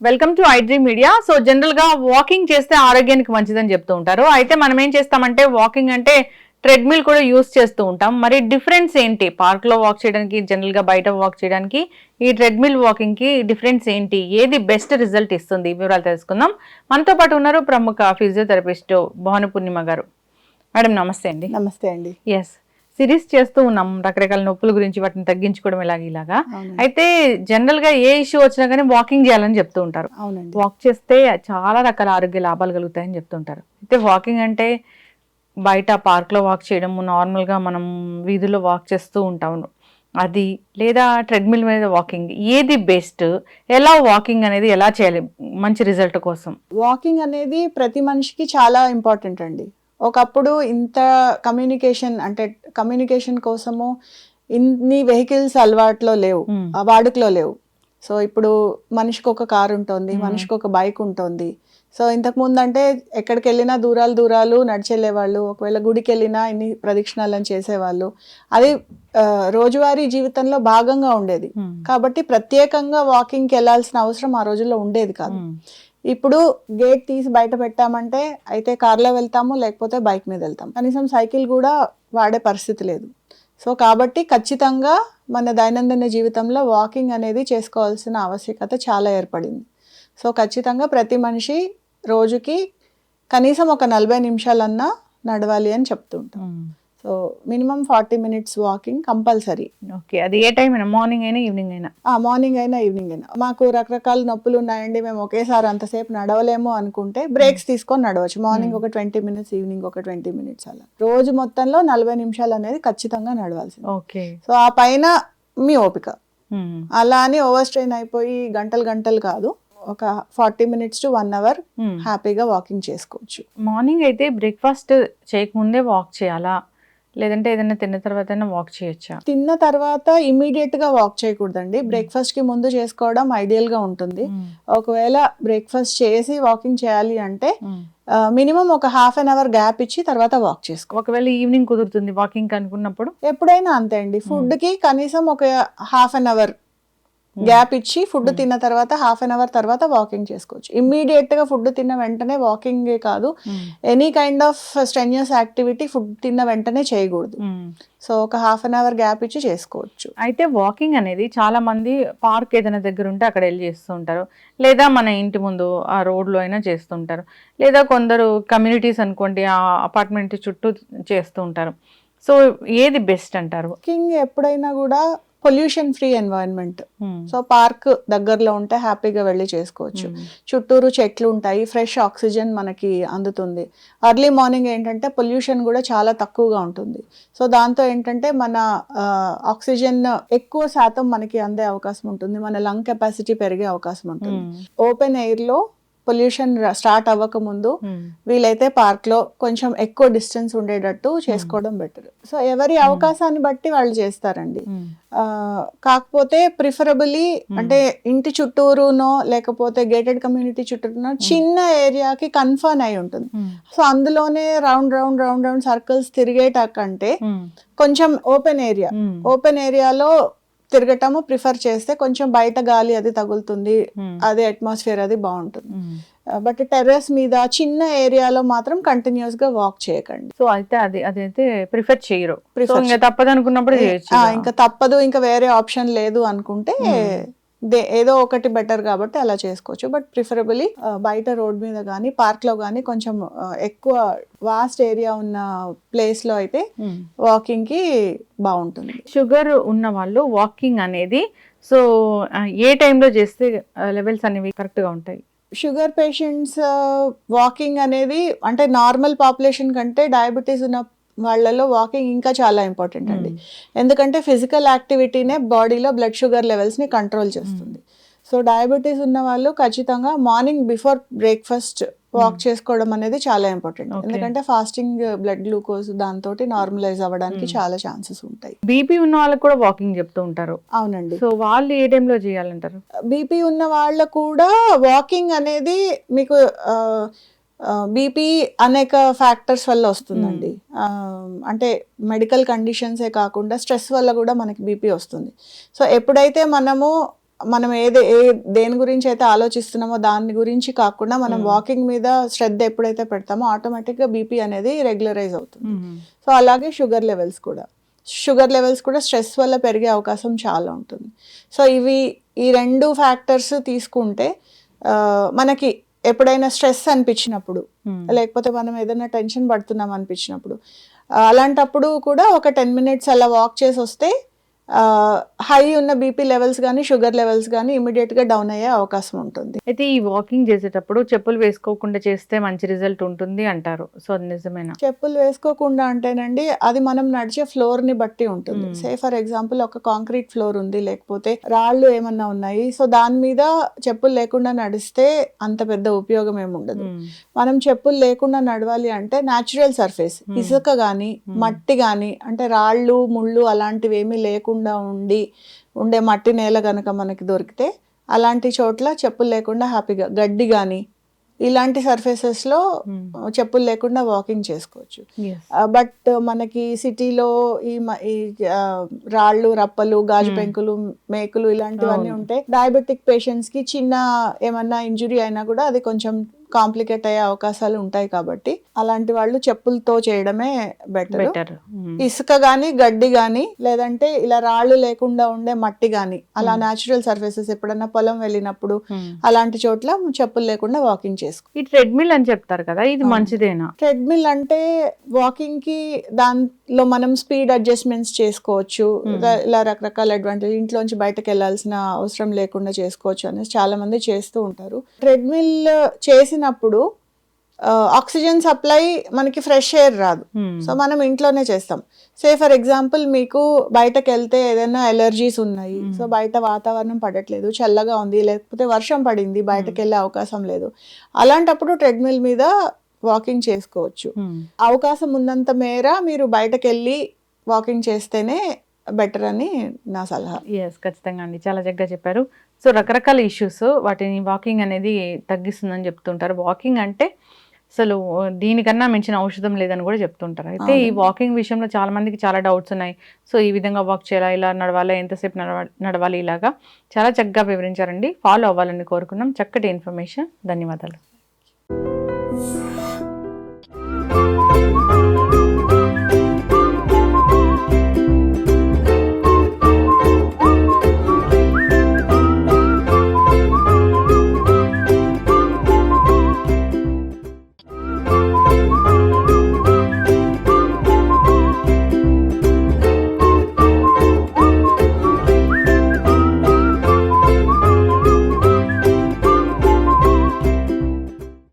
Welcome to iDream media so జనరల్గా walking చేస్తే ఆరోగ్యానికి మంచిదని చెప్తూ ఉంటారు. అయితే మనం ఏం చేస్తామంటే వాకింగ్ అంటే ట్రెడ్మిల్ కూడా యూస్ చేస్తూ ఉంటాం. మరి డిఫరెన్స్ ఏంటి? పార్క్లో వాక్ చేయడానికి జనరల్గా బయట వాక్ చేయడానికి ఈ ట్రెడ్మిల్ వాకింగ్కి డిఫరెన్స్ ఏంటి? ఏది బెస్ట్ రిజల్ట్ ఇస్తుంది? వివరాలు తెలుసుకుందాం. మనతో పాటు ఉన్నారు ప్రముఖ ఫిజియోథెరపిస్ట్ భువన పూర్ణిమ గారు. మేడం నమస్తే అండి. నమస్తే అండి. ఎస్ సిరీస్ చేస్తూ ఉన్నాం రకరకాల నొప్పుల గురించి వాటిని తగ్గించుకోవడం ఇలాగ ఇలాగా. అయితే జనరల్గా ఏ ఇష్యూ వచ్చినా కానీ వాకింగ్ చేయాలని చెప్తూ ఉంటారు. వాక్ చేస్తే చాలా రకాల ఆరోగ్య లాభాలు కలుగుతాయని చెప్తుంటారు అయితే వాకింగ్ అంటే బయట పార్క్లో వాక్ చేయడము నార్మల్గా మనం వీధిలో వాక్ చేస్తూ ఉంటాము. అది లేదా ట్రెడ్మిల్ మీద వాకింగ్ ఏది బెస్ట్ ఎలా వాకింగ్ అనేది ఎలా చేయాలి? మంచి రిజల్ట్ కోసం. వాకింగ్ అనేది ప్రతి మనిషికి చాలా ఇంపార్టెంట్ అండి. ఒకప్పుడు ఇంత కమ్యూనికేషన్ అంటే కమ్యూనికేషన్ కోసము ఇన్ని వెహికల్స్ అలవాట్లో లేవు Hmm. వాడుకలో లేవు. సో ఇప్పుడు మనిషికి ఒక కార్ ఉంటుంది Hmm. మనిషికి ఒక బైక్ ఉంటుంది. సో ఇంతకు ముందు అంటే ఎక్కడికి వెళ్ళినా దూరాలు దూరాలు నడిచెళ్ళేవాళ్ళు ఒకవేళ గుడికి వెళ్ళినా ఇన్ని ప్రదక్షిణాలను చేసేవాళ్ళు. అది రోజువారీ జీవితంలో భాగంగా ఉండేది. కాబట్టి ప్రత్యేకంగా వాకింగ్కి వెళ్ళాల్సిన అవసరం ఆ రోజుల్లో ఉండేది కాదు. ఇప్పుడు గేట్ తీసి బయట పెట్టామంటే అయితే కార్లో వెళ్తాము లేకపోతే బైక్ మీద వెళ్తాం కనీసం సైకిల్ కూడా వాడే పరిస్థితి లేదు. సో కాబట్టి ఖచ్చితంగా మన దైనందిన జీవితంలో వాకింగ్ అనేది చేసుకోవాల్సిన ఆవశ్యకత చాలా ఏర్పడింది. సో ఖచ్చితంగా ప్రతి మనిషి రోజుకి కనీసం ఒక నలభై నిమిషాలన్నా నడవాలి అని చెప్తుంటాం. So minimum forty minutes walking compulsory okay అది ఏ టైం అయినా? మార్నింగ్ అయినా ఈవినింగ్ అయినా? మార్నింగ్ అయినా ఈవినింగ్ అయినా. మాకు రకరకాల నొప్పులు ఉన్నాయండి. మేము ఒకేసారి అంతసేపు నడవలేము అనుకుంటే బ్రేక్స్ తీసుకొని నడవచ్చు. మార్నింగ్ ఒక ట్వంటీ మినిట్స్ ఈవినింగ్ ఒక ట్వంటీ మినిట్స్ అలా. రోజు మొత్తంలో నలభై నిమిషాలు అనేది ఖచ్చితంగా నడవాల్సింది. ఓకే సో ఆ పైన మీ ఓపిక. అలా అని ఓవర్ స్ట్రెయిన్ అయిపోయి గంటలు గంటలు కాదు. ఒక forty minutes to one hour హ్యాపీగా వాకింగ్ చేసుకోవచ్చు. మార్నింగ్ అయితే బ్రేక్ఫాస్ట్ చేయకముందే వాక్ చేయాలా? లేదంటే ఏదైనా తిన్న తర్వాత వాక్ చేయొచ్చా? తిన్న తర్వాత ఇమీడియట్గా వాక్ చేయకూడదండి. బ్రేక్ఫాస్ట్కి ముందు చేసుకోవడం ఐడియల్గా ఉంటుంది. ఒకవేళ బ్రేక్ఫాస్ట్ చేసి వాకింగ్ చేయాలి అంటే మినిమం ఒక హాఫ్ అన్ అవర్ గ్యాప్ ఇచ్చి తర్వాత వాక్ చేసుకో. ఒకవేళ ఈవినింగ్ కుదురుతుంది వాకింగ్ అనుకున్నప్పుడు? ఎప్పుడైనా అంతే అండి. ఫుడ్కి కనీసం ఒక హాఫ్ అన్ అవర్ గ్యాప్ ఇచ్చి ఫుడ్ తిన్న తర్వాత హాఫ్ అన్ అవర్ తర్వాత వాకింగ్ చేసుకోవచ్చు. ఇమ్మీడియట్గా ఫుడ్ తిన్న వెంటనే వాకింగ్ కాదు. Any kind of strenuous activity food తిన్న వెంటనే చేయకూడదు. సో ఒక హాఫ్ అన్ అవర్ గ్యాప్ ఇచ్చి చేసుకోవచ్చు. అయితే వాకింగ్ అనేది చాలా మంది పార్క్ ఏదైనా దగ్గర ఉంటే అక్కడ వెళ్ళి చేస్తూ ఉంటారు. లేదా మన ఇంటి ముందు ఆ రోడ్లో అయినా చేస్తుంటారు లేదా కొందరు కమ్యూనిటీస్ అనుకోండి ఆ అపార్ట్మెంట్ చుట్టూ చేస్తూ ఉంటారు. సో ఏది బెస్ట్ అంటారు? వాకింగ్ ఎప్పుడైనా కూడా pollution free environment Hmm. So park దగ్గరలో ఉంటే హ్యాపీగా వెళ్ళి చేసుకోవచ్చు Hmm. చుట్టూరు చెట్లు ఉంటాయి ఫ్రెష్ ఆక్సిజన్ మనకి అందుతుంది అర్లీ మార్నింగ్ ఏంటంటే పొల్యూషన్ కూడా చాలా తక్కువగా ఉంటుంది సో దాంతో ఏంటంటే మన ఆక్సిజన్ ఎక్కువ శాతం మనకి అందే అవకాశం ఉంటుంది మన లంగ్ కెపాసిటీ పెరిగే అవకాశం ఉంటుంది Hmm. ఓపెన్ ఎయిర్లో పొల్యూషన్ స్టార్ట్ అవ్వక ముందు. వీలైతే పార్క్లో కొంచెం ఎక్కువ డిస్టెన్స్ ఉండేటట్టు చేసుకోవడం బెటర్. సో ఎవరి అవకాశాన్ని బట్టి వాళ్ళు చేస్తారండి. కాకపోతే ప్రిఫరబుల్లీ అంటే ఇంటి చుట్టూరునో లేకపోతే గేటెడ్ కమ్యూనిటీ చుట్టూరునో చిన్న ఏరియాకి కన్ఫర్న్ అయి ఉంటుంది. సో అందులోనే round round round round circles తిరిగేటకంటే Hmm. కొంచెం ఓపెన్ ఏరియా. ఓపెన్ ఏరియాలో తిరగటము ప్రిఫర్ చేస్తే కొంచెం బయట గాలి అది తగులుతుంది Hmm. అదే అట్మాస్ఫియర్ అది బాగుంటుంది. Hmm. బట్ టెర్రస్ మీద చిన్న ఏరియాలో మాత్రం కంటిన్యూస్గా వాక్ చేయకండి. సో అయితే అది అదైతే ప్రిఫర్ చేయరు. ఇంకా తప్పదు అనుకున్నప్పుడు ఇంకా తప్పదు ఇంకా వేరే ఆప్షన్ లేదు అనుకుంటే దే- ఏదో ఒకటి బెటర్ కాబట్టి అలా చేసుకోవచ్చు. బట్ ప్రిఫరబుల్లీ బయట రోడ్ మీద కానీ పార్క్లో కానీ కొంచెం ఎక్కువ వాస్ట్ ఏరియా ఉన్న ప్లేస్లో అయితే Hmm. వాకింగ్కి బాగుంటుంది. షుగర్ ఉన్న వాళ్ళు వాకింగ్ అనేది సో ఏ టైంలో చేస్తే లెవెల్స్ అనేవి కరెక్ట్గా ఉంటాయి? షుగర్ పేషెంట్స్ వాకింగ్ అనేది అంటే నార్మల్ పాపులేషన్ కంటే డయాబెటీస్ ఉన్న వాళ్ళలో వాకింగ్ ఇంకా చాలా ఇంపార్టెంట్ అండి. ఎందుకంటే ఫిజికల్ యాక్టివిటీనే బాడీలో బ్లడ్ షుగర్ లెవెల్స్ని కంట్రోల్ చేస్తుంది. సో డయాబెటీస్ ఉన్న వాళ్ళు ఖచ్చితంగా మార్నింగ్ బిఫోర్ బ్రేక్ఫాస్ట్ వాక్ చేసుకోవడం అనేది చాలా ఇంపార్టెంట్. ఎందుకంటే ఫాస్టింగ్ బ్లడ్ గ్లూకోజ్ దాంతో నార్మలైజ్ అవ్వడానికి Hmm. చాలా ఛాన్సెస్ ఉంటాయి. బీపీ ఉన్న వాళ్ళకి కూడా వాకింగ్ చెప్తూ ఉంటారు. అవునండి. సో వాళ్ళు ఏ టైంలో చేయాలంటారు? బీపీ ఉన్న వాళ్ళకు కూడా వాకింగ్ అనేది మీకు బీపీ అనేక ఫ్యాక్టర్స్ వల్ల వస్తుందండి. ఆ, అంటే మెడికల్ కండిషన్సే కాకుండా స్ట్రెస్ వల్ల కూడా మనకి బీపీ వస్తుంది. సో ఎప్పుడైతే మనము మనం ఏదే ఏ దేని గురించి అయితే ఆలోచిస్తున్నామో దాని గురించి కాకుండా మనం వాకింగ్ మీద శ్రద్ధ ఎప్పుడైతే పెడతామో ఆటోమేటిక్గా బీపీ అనేది రెగ్యులరైజ్ అవుతుంది. సో అలాగే షుగర్ లెవెల్స్ కూడా. షుగర్ లెవెల్స్ కూడా స్ట్రెస్ వల్ల పెరిగే అవకాశం చాలా ఉంటుంది. సో ఇవి ఈ రెండు ఫ్యాక్టర్స్ తీసుకుంటే మనకి ఎప్పుడైనా స్ట్రెస్ అనిపించినప్పుడు లేకపోతే మనం ఏదైనా టెన్షన్ పడుతున్నాం అనిపించినప్పుడు అలాంటప్పుడు కూడా ఒక టెన్ మినిట్స్ అలా వాక్ చేసి వస్తే హై ఉన్న బీపీ లెవెల్స్ కానీ షుగర్ లెవెల్స్ కానీ గా డౌన్ అయ్యే అవకాశం ఉంటుంది అయితే ఈ వాకింగ్ చేసేటప్పుడు చెప్పులు వేసుకోకుండా చేస్తే మంచి రిజల్ట్ ఉంటుంది అంటారు సో అది నిజమేనా చెప్పులు వేసుకోకుండా అంటేనండి అది మనం నడిచే ఫ్లోర్ని బట్టి ఉంటుంది Hmm. సే ఫర్ ఎగ్జాంపుల్ ఒక కాంక్రీట్ ఫ్లోర్ ఉంది లేకపోతే రాళ్ళు ఏమన్నా ఉన్నాయి సో దాని మీద చెప్పులు లేకుండా నడిస్తే అంత పెద్ద ఉపయోగం ఏమి ఉండదు మ్మ్. మనం చెప్పులు లేకుండా నడవాలి అంటే న్యాచురల్ సర్ఫేస్ Hmm. ఇసుక కానీ Hmm. మట్టి కానీ అంటే రాళ్ళు ముళ్ళు అలాంటివి ఏమీ లేకుండా ఉండి ఉండే మట్టి నేల కనుక మనకి దొరికితే అలాంటి చోట్ల చెప్పులు లేకుండా హ్యాపీగా గడ్డి కానీ ఇలాంటి surfaces లో మ్మ్. చెప్పులు లేకుండా వాకింగ్ చేసుకోవచ్చు. బట్ మనకి సిటీలో ఈ రాళ్ళు రప్పలు గాజు Hmm. పెంకులు మేకులు ఇలాంటివన్నీ అవును. ఉంటే డయాబెటిక్ పేషెంట్స్కి చిన్న ఏమన్నా ఇంజురీ అయినా కూడా అది కొంచెం కాంప్లికేట్ అయ్యే అవకాశాలు ఉంటాయి కాబట్టి అలాంటి వాళ్ళు చెప్పులతో చేయడమే బెటర్ బెటర్ ఇసుక గాని గడ్డి గాని లేదంటే ఇలా రాళ్ళు లేకుండా ఉండే మట్టి గాని అలా Hmm. న్యాచురల్ సర్ఫేసెస్ ఎప్పుడన్నా పొలం వెళ్ళినప్పుడు అలాంటి చోట్ల చెప్పులు లేకుండా వాకింగ్ చేసుకో. ఈ ట్రెడ్మిల్ అని చెప్తారు కదా ఇది. మంచిదేనా? ట్రెడ్మిల్ అంటే వాకింగ్కి దాంట్లో మనం స్పీడ్ అడ్జస్ట్మెంట్స్ చేసుకోవచ్చు. Hmm. ఇలా- రకరకాల అడ్వాంటేజ్ ఇంట్లోంచి బయటకు వెళ్ళాల్సిన అవసరం లేకుండా చేసుకోవచ్చు అనేసి చాలా మంది చేస్తూ ఉంటారు. ట్రెడ్మిల్ చేసినప్పుడు ఆక్సిజన్ సప్లై మనకి ఫ్రెష్ ఎయిర్ రాదు. మ్మ్. సో మనం ఇంట్లోనే చేస్తాం. సే ఫర్ ఎగ్జాంపుల్ మీకు బయటకు వెళ్తే ఏదైనా ఎలర్జీస్ ఉన్నాయి. Hmm. సో బయట వాతావరణం పడట్లేదు చల్లగా ఉంది లేకపోతే వర్షం పడింది బయటకు వెళ్ళే అవకాశం లేదు. అలాంటప్పుడు ట్రెడ్మిల్ మీద వాకింగ్ చేసుకోవచ్చు. అవకాశం ఉన్నంత మేర మీరు బయటకు వెళ్ళి వాకింగ్ చేస్తేనే బెటర్ అని నా సలహా. ఎస్ ఖచ్చితంగా అండి. చాలా చక్కగా చెప్పారు. సో రకరకాల ఇష్యూస్ వాటిని వాకింగ్ అనేది తగ్గిస్తుందని చెప్తుంటారు. వాకింగ్ అంటే అసలు దీనికన్నా మించిన ఔషధం లేదని కూడా చెప్తుంటారు. అయితే ఈ. వాకింగ్ విషయంలో చాలా మందికి చాలా డౌట్స్ ఉన్నాయి. సో ఈ విధంగా వాక్ చేయాలా ఇలా నడవాలా ఎంతసేపు నడవ నడవాలి ఇలాగా చాలా చక్కగా వివరించారండి. ఫాలో అవ్వాలని కోరుకున్నాం. చక్కటి ఇన్ఫర్మేషన్ ధన్యవాదాలు.